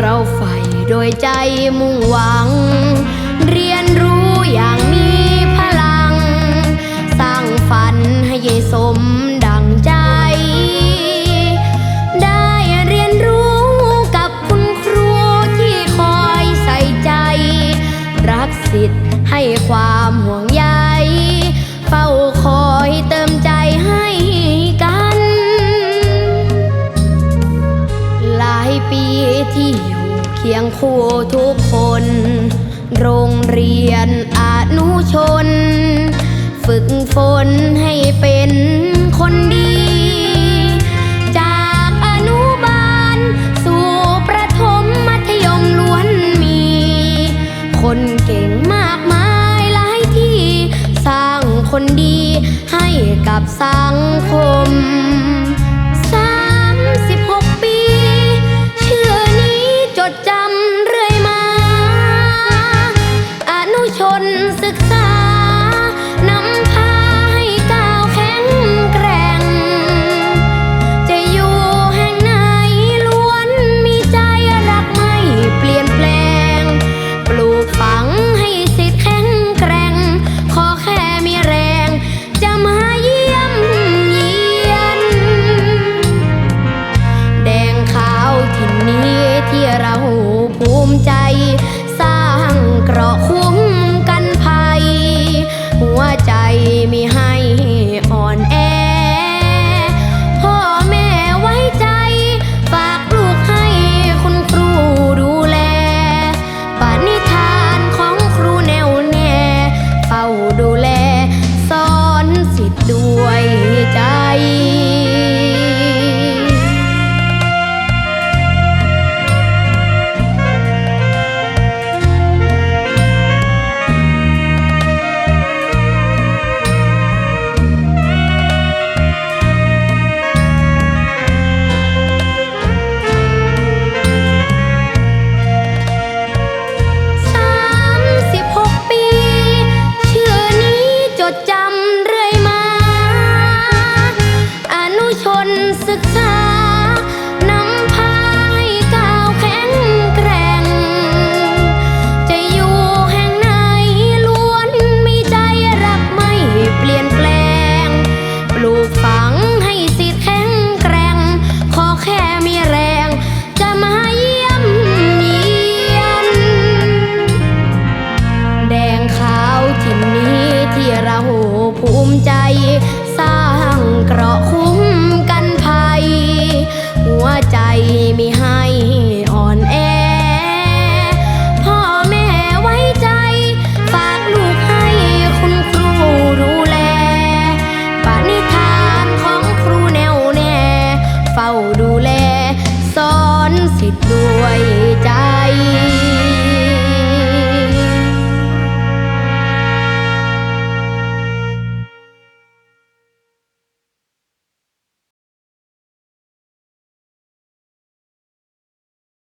เราใฝ่โดยใจมุ่งหวัง เรียนรู้อย่างมีพลัง สร้างฝันให้สมดังใจ ได้เรียนรู้กับคุณครูที่คอยใส่ใจ รักสิทธิ์ให้ความ ที่อยู่เคียงคู่ทุกคน โรงเรียนอนุชน ฝึกฝนให้เป็นคนดี จากอนุบาล สู่ประถมมัธยมล้วนมี คนเก่งมากมายหลายที่ สร้างคนดีให้กับสังคม สร้างเกราะคุ้ так